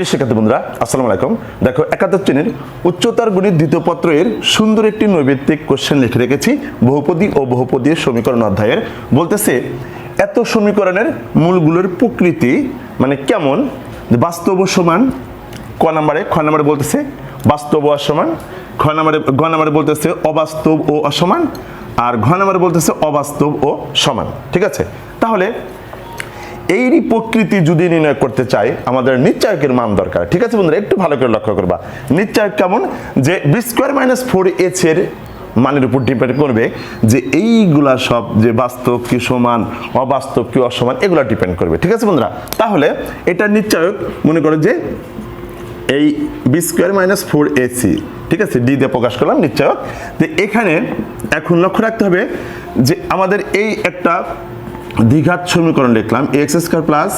প্রিয় শিক্ষার্থী বন্ধুরা, আসসালামু আলাইকুম। দেখো, একাদশ শ্রেণির উচ্চতর গণিত দ্বিতীয় পত্রের সুন্দর একটি নৈবেত্তিক কোশ্চেন লিখে রেখেছি। বহুপদী ও বহুপদীর সমীকরণ অধ্যায়ের। বলতেছে, এত সমীকরণের মূলগুলোর প্রকৃতি মানে কেমন? বাস্তব সমান ক নাম্বারে, খ নাম্বারে বলতেছে, বাস্তব অসমান। খ নাম্বারে, ঘ নাম্বারে বলতেছে, অবাস্তব ও অসমান। আর ঘ নাম্বারে বলতেছে, অবাস্তব ও সমান। ঠিক আছে? তাহলে এইরই প্রকৃতি যদি নির্ণয় করতে চাই, আমাদের নিশ্চয়কের মান দরকার। ঠিক আছে বন্ধুরা, একটু ভালো করে লক্ষ্য করবা। নিশ্চয়ক কেমন? যে B square minus four H এর মানের উপর ডিপেন্ড করবে যে এইগুলা সব যে বাস্তব কি সমান, অবাস্তব কি অসমান, এগুলা ডিপেন্ড করবে। ঠিক আছে বন্ধুরা? তাহলে এটা নিশ্চয়ক মনে করো যে এই B square minus four AC ঠিক আছে? ডি দিয়ে প্রকাশ করলাম নিশ্চয়ক। তো এখানে এখন লক্ষ্য রাখতে হবে যে আমাদের এই একটা দ্বিঘাত সমীকরণ লিখলাম X square plus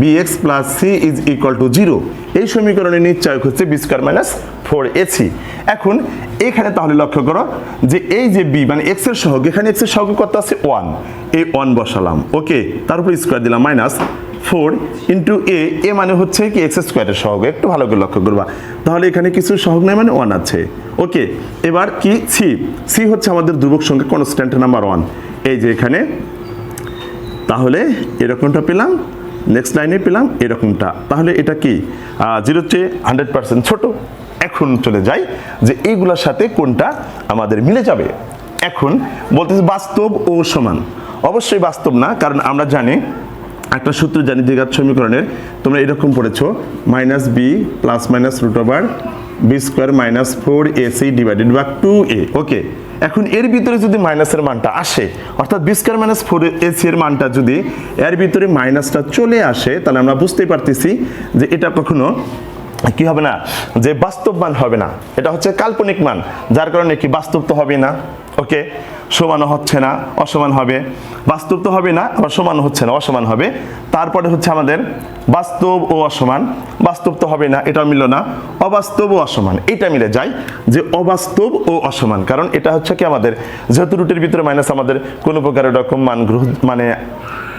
B X plus C is equal to zero এই সমীকরণের নিশ্চয়ক হচ্ছে B square minus four AC এখন এখানে তাহলে লক্ষ্য করো যে এই যে বি মানে এক্সের সহগ, এখানে এক্সের সহগ কত আছে? ওয়ান এই ওয়ান বসালাম ওকে তারপর স্কোয়ার দিলাম minus four into A A মানে হচ্ছে কি এক্স স্কোয়ারের সহগ। একটু ভালো করে লক্ষ্য করবা। তাহলে এখানে কিছু সহগ নাই মানে ওয়ান আছে ওকে এবার কি? সি সি হচ্ছে আমাদের ধ্রুবক সংখ্যা কনস্ট্যান্ট নাম্বার ওয়ান এই যে এখানে এরকমটা পেলাম নেক্সট লাইনে পেলাম এরকমটা। তাহলে এটা কি? জিরো চেয়ে হান্ড্রেড পার্সেন্ট ছোটো। এখন চলে যাই যে এইগুলোর সাথে কোনটা আমাদের মিলে যাবে। এখন বলতেছে বাস্তব ও সমান। অবশ্যই বাস্তব না, কারণ আমরা জানি, একটা সূত্র জানি দ্বিঘাত সমীকরণের, তোমরা এরকম পড়েছো minus B plus minus root over B square minus four A C divided by two A okay এখন এর ভিতরে যদি মাইনাসের মানটা আসে, অর্থাৎ B square minus four A C এর মানটা যদি এর ভিতরে মাইনাসটা চলে আসে, তাহলে আমরা বুঝতে পারতেছি যে এটা কখনো কি হবে না? যে বাস্তব মান হবে না। এটা হচ্ছে কাল্পনিক মান। যার কারণে কি বাস্তব তো হবে না? ওকে সমানও হচ্ছে না, অসমান হবে। বাস্তব তো হবে না, আবার সমান হচ্ছে না, অসমান হবে। তারপরে হচ্ছে আমাদের বাস্তব ও অসমান। বাস্তব তো হবে না এটা মিলল না। অবাস্তব ও অসমান, এটা মিলে যায় যে অবাস্তব ও অসমান। কারণ এটা হচ্ছে কি আমাদের যেহেতু রুটের ভিতরে মাইনাস আমাদের কোনো প্রকার এরকম মান গ্রহ মানে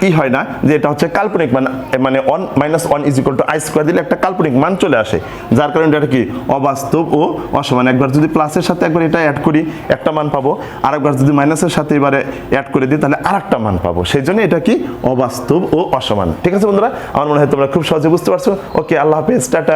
ই হয় না যে এটা হচ্ছে কাল্পনিক মান মানে on minus one is equal to I square দিলে একটা কাল্পনিক মান চলে আসে। যার কারণে এটা কি? অবাস্তব ও অসমান। একবার যদি প্লাসের সাথে একবার এটা অ্যাড করি, একটা মান পাবো। আর একবার যদি মাইনাসের সাথে এবারে অ্যাড করে দিই, তাহলে আর একটা মান পাবো। সেই জন্য এটা কি? অবাস্তব ও অসমান। ঠিক আছে বন্ধুরা? আমার মনে হয় তোমরা খুব সহজে বুঝতে পারছ। ওকে, আল্লাহ হাফেজ, টাটা।